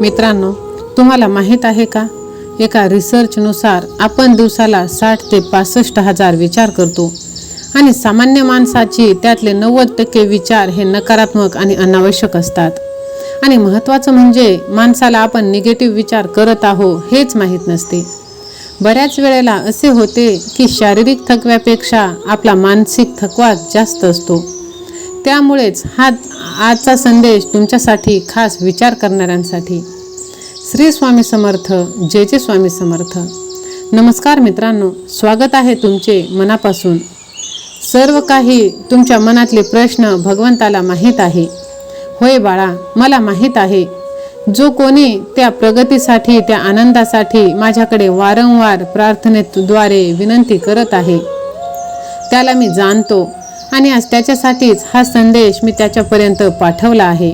मित्रांनो तुम्हाला माहीत आहे का? एका रिसर्चनुसार आपण दिवसाला साठ ते पासष्ट हजार विचार करतो. आणि सामान्य माणसाची त्यातले नव्वद टक्के विचार हे नकारात्मक आणि अनावश्यक असतात. आणि महत्त्वाचं म्हणजे माणसाला आपण निगेटिव्ह विचार करत आहो हेच माहीत नसते. बऱ्याच वेळेला असे होते की शारीरिक थकव्यापेक्षा आपला मानसिक थकवा जास्त असतो. त्यामुळेच हा आजचा संदेश तुमच्यासाठी खास विचार करणाऱ्यांसाठी. श्री स्वामी समर्थ जय जय स्वामी समर्थ. नमस्कार मित्रांनो स्वागत आहे तुमचे मनापासून. सर्व काही तुमच्या मनातले प्रश्न भगवंताला माहीत आहे. होय बाळा मला माहीत आहे. जो कोणी त्या प्रगतीसाठी त्या आनंदासाठी माझ्याकडे वारंवार प्रार्थनेद्वारे विनंती करत आहे त्याला मी जाणतो. आणि आज त्याच्यासाठीच हा संदेश मी त्याच्यापर्यंत पाठवला आहे.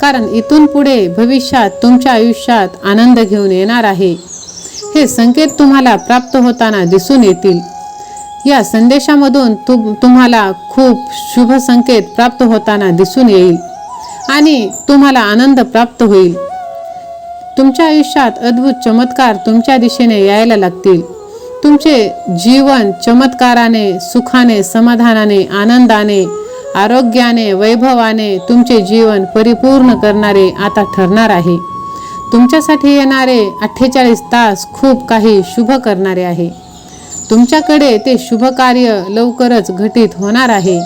कारण इथून पुढे भविष्यात तुमच्या आयुष्यात आनंद घेऊन येणार आहे. हे संकेत तुम्हाला प्राप्त होताना दिसून येतील. या संदेशामधून तुम तुम्हाला खूप शुभ संकेत प्राप्त होताना दिसून येईल. आणि तुम्हाला आनंद प्राप्त होईल. तुमच्या आयुष्यात अद्भुत चमत्कार तुमच्या दिशेने यायला लागतील. तुमचे जीवन चमत्काराने सुखाने समाधानाने आनंदाने आरोग्याने वैभवाने तुमचे जीवन परिपूर्ण करणारे आता ठरणार आहे. तुमच्यासाठी येणारे अठ्ठेचाळीस तास खूप काही शुभ करणारे आहे. तुमच्याकडे ते शुभ कार्य लवकरच घटित होणार आहे.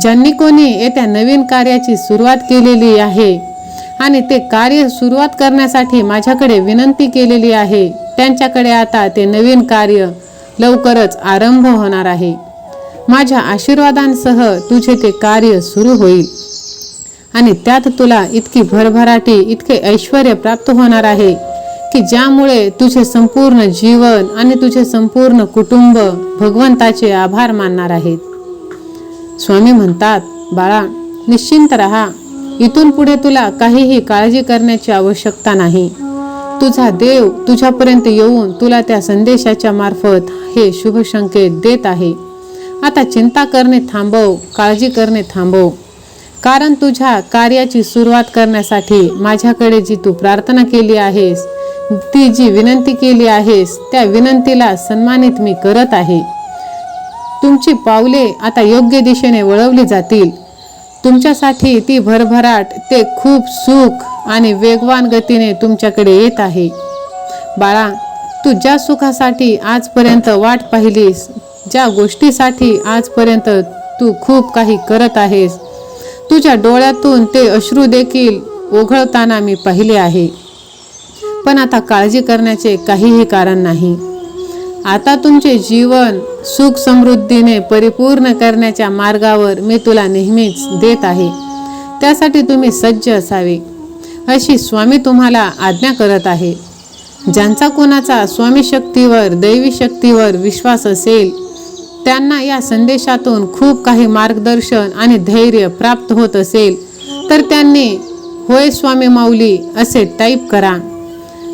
ज्यांनी कोणी येत्या नवीन कार्याची सुरुवात केलेली आहे आणि ते कार्य सुरुवात करण्यासाठी माझ्याकडे विनंती केलेली आहे त्यांच्याकडे आता ते नवीन कार्य लवकरच आरंभ होणार आहे. माझ्या आशीर्वादांसह तुझे ते कार्य सुरू होईल. आणि त्यात तुला इतकी भरभराटी इतके ऐश्वर प्राप्त होणार आहे की ज्यामुळे तुझे संपूर्ण जीवन आणि तुझे संपूर्ण कुटुंब भगवंताचे आभार मानणार आहेत. स्वामी म्हणतात बाळा निश्चिंत रहा. इथून पुढे तुला काहीही काळजी करण्याची आवश्यकता नाही. तुझा देव तुझ्यापर्यंत येऊन तुला त्या संदेशाच्या मार्फत हे शुभ संकेत देत आहे. आता चिंता करणे थांबव काळजी करणे थांबव. कारण तुझ्या कार्याची सुरुवात करण्यासाठी माझ्याकडे जी तू प्रार्थना केली आहेस ती जी विनंती केली आहेस त्या विनंतीला सन्मानित मी करत आहे. तुमची पावले आता योग्य दिशेने वळवली जातील. तुमच्यासाठी ती भरभराट ते खूप सुख आणि वेगवान गतीने तुमच्याकडे येत आहे. बाळा तू ज्या सुखासाठी आजपर्यंत वाट पाहिलीस ज्या गोष्टीसाठी आजपर्यंत तू खूप काही करत आहेस तुझ्या डोळ्यातून ते अश्रू देखील ओघळताना मी पाहिले आहे. पण आता काळजी करण्याचे काहीही कारण नाही. आता तुमचे जीवन सुख समृद्धीने परिपूर्ण करण्याच्या मार्गावर मी तुला नेहमीच देत आहे. त्यासाठी तुम्ही सज्ज असावे. अशी स्वामी तुम्हाला आज्ञा करत आहे. ज्यांचा कोणाचा स्वामी शक्तीवर दैवी शक्तीवर विश्वास असेल त्यांना या संदेशातून खूप काही मार्गदर्शन आणि धैर्य प्राप्त होत असेल तर त्यांनी होय स्वामी माऊली असे टाईप करा.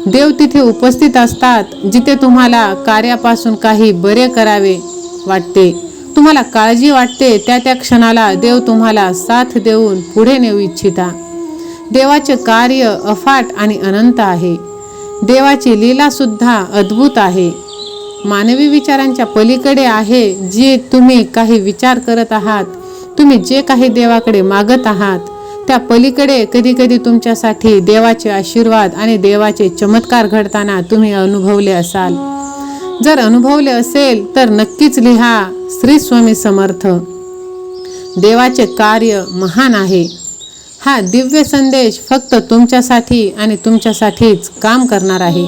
देव तिथे उपस्थित असतात जिथे तुम्हाला कार्यापासून काही बरे करावे वाटते. तुम्हाला काळजी वाटते त्या त्या क्षणाला देव तुम्हाला साथ देऊन पुढे नेऊ इच्छिता. देवाचे कार्य अफाट आणि अनंत आहे. देवाची लीलासुद्धा अद्भुत आहे. मानवी विचारांच्या पलीकडे आहे जे तुम्ही काही विचार करत आहात तुम्ही जे काही देवाकडे मागत आहात त्या पलीकडे कधी कधी तुमच्यासाठी देवाचे आशीर्वाद आणि देवाचे चमत्कार घडताना तुम्ही अनुभवले असाल. जर अनुभवले असेल तर नक्कीच लिहा श्री स्वामी समर्थ देवाचे कार्य महान आहे. हा दिव्य संदेश फक्त तुमच्यासाठी आणि तुमच्यासाठीच काम करणार आहे.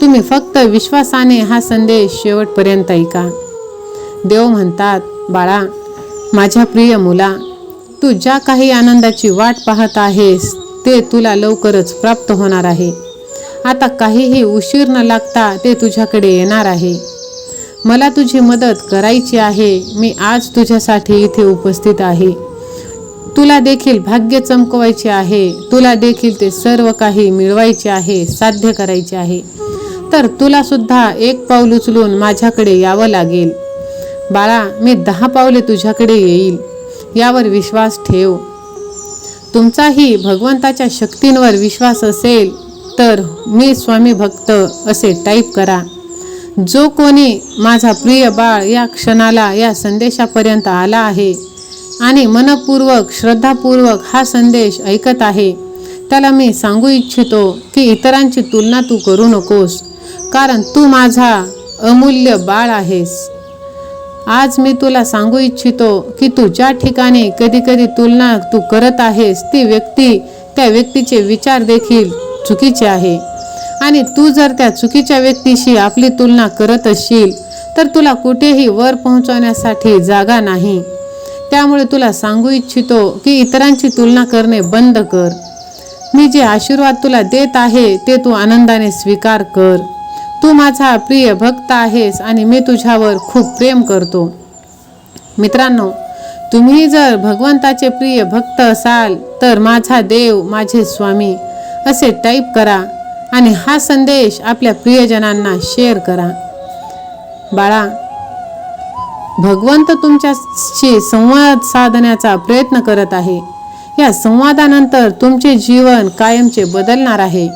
तुम्ही फक्त विश्वासाने हा संदेश शेवटपर्यंत ऐका. देव म्हणतात बाळा माझ्या प्रिय मुला तू ज्या काही आनंदाची वाट पाहत आहेस ते तुला लवकरच प्राप्त होणार आहे. आता काहीही उशीर न लागता ते तुझ्याकडे येणार आहे. मला तुझी मदत करायची आहे. मी आज तुझ्यासाठी इथे उपस्थित आहे. तुला देखील भाग्य चमकवायचे आहे. तुला देखील ते सर्व काही मिळवायचे आहे साध्य करायचे आहे. तर तुला सुद्धा एक पाऊल उचलून माझ्याकडे यावं लागेल. बाळा मी दहा पावले तुझ्याकडे येईल. यावर विश्वास ठेव. तुमचाही भगवंताच्या शक्तींवर विश्वास असेल तर मी स्वामी भक्त असे टाईप करा. जो कोणी माझा प्रिय बाळ या क्षणाला या संदेशापर्यंत आला आहे आणि मनपूर्वक श्रद्धापूर्वक हा संदेश ऐकत आहे त्याला मी सांगू इच्छितो की इतरांची तुलना तू करू नकोस कारण तू माझा अमूल्य बाळ आहेस. आज मी तुला सांगू इच्छितो की तू ज्या ठिकाणी कधी कधी तुलना तू करत आहेस ती व्यक्ती त्या व्यक्तीचे विचार देखील चुकीचे आहे. आणि तू जर त्या चुकीच्या व्यक्तीशी आपली तुलना करत असशील तर तुला कुठेही वर पोहोचवण्यासाठी जागा नाही. त्यामुळे तुला सांगू इच्छितो की इतरांची तुलना करणे बंद कर. मी जे आशीर्वाद तुला देत आहे ते तू आनंदाने स्वीकार कर. तू माझा प्रिय भक्त आहेस आणि मी तुझ्यावर खूप प्रेम करतो. मित्रांनो तुम्ही जर भगवंताचे प्रिय भक्त असाल तर माझा देव माझे स्वामी असे टाईप करा आणि हा संदेश आपल्या प्रियजनांना शेअर करा. बाळा भगवंत तुमच्याशी संवाद साधण्याचा प्रयत्न करत आहे. या संवादानंतर तुमचे जीवन कायमचे बदलणार आहे.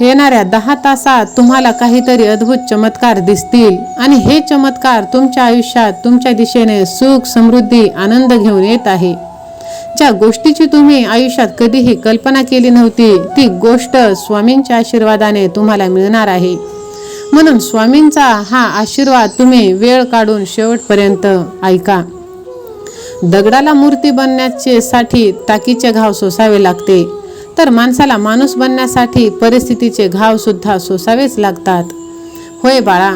येणाऱ्या दहा तासात तुम्हाला काहीतरी अद्भुत चमत्कार दिसतील. आणि हे चमत्कार तुमच्या आयुष्यात तुमच्या दिशेने सुख समृद्धी आनंद घेऊन येत आहे. ज्या गोष्टीची तुम्ही आयुष्यात कधीही कल्पना केली नव्हती ती गोष्ट स्वामींच्या आशीर्वादाने तुम्हाला मिळणार आहे. म्हणून स्वामींचा हा आशीर्वाद तुम्ही वेळ काढून शेवटपर्यंत ऐका. दगडाला मूर्ती बनण्याचे साठी ताकीचे घाव सोसावे लागते. तर माणसाला माणूस बनण्यासाठी परिस्थितीचे घाव सुद्धा सोसावेच लागतात. होय बाळा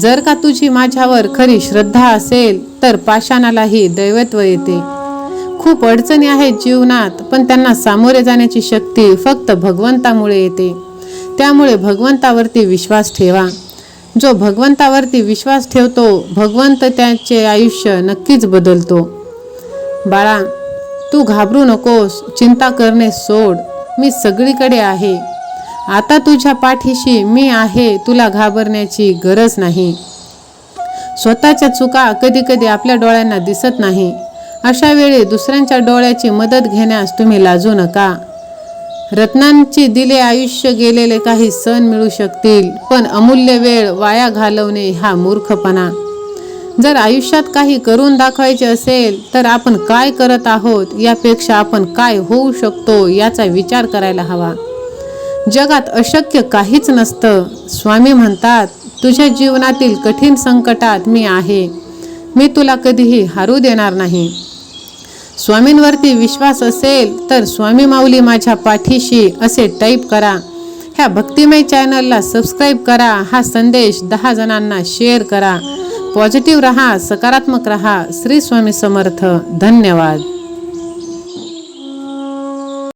जर का तुझी माझ्यावर खरी श्रद्धा असेल तर पाषाणालाही दैवत्व येते. खूप अडचणी आहेत जीवनात पण त्यांना सामोरे जाण्याची शक्ती फक्त भगवंतामुळे येते. त्यामुळे भगवंतावरती विश्वास ठेवा. जो भगवंतावरती विश्वास ठेवतो भगवंत त्याचे आयुष्य नक्कीच बदलतो. बाळा तू घाबरू नकोस चिंता करणे सोड मी सगळीकडे आहे. आता तुझ्या पाठीशी मी आहे तुला घाबरण्याची गरज नाही. स्वतःच्या चुका कधी कधी आपल्या डोळ्यांना दिसत नाही. अशा वेळी दुसऱ्यांच्या डोळ्याची मदत घेण्यास तुम्ही लाजू नका. रत्नांची दिले आयुष्य गेलेले काही सण मिळू शकतील पण अमूल्य वेळ वाया घालवणे हा मूर्खपणा. जर आयुष्यात काही करून दाखवायचे असेल तर आपण काय करत आहोत? यापेक्षा आपण काय होऊ शकतो याचा विचार करायला हवा. जगात अशक्य काहीच नसतं. स्वामी म्हणतात तुझ्या जीवनातील कठीण संकटात मी आहे. मी तुला कधीही हारू देणार नाही. स्वामींवरती विश्वास असेल तर स्वामी माऊली माझ्या पाठीशी असे टाईप करा. ह्या भक्तिमय चॅनलला सबस्क्राईब करा. हा संदेश दहा जणांना शेअर करा. पॉझिटिव्ह रहा सकारात्मक रहा. श्री स्वामी समर्थ धन्यवाद.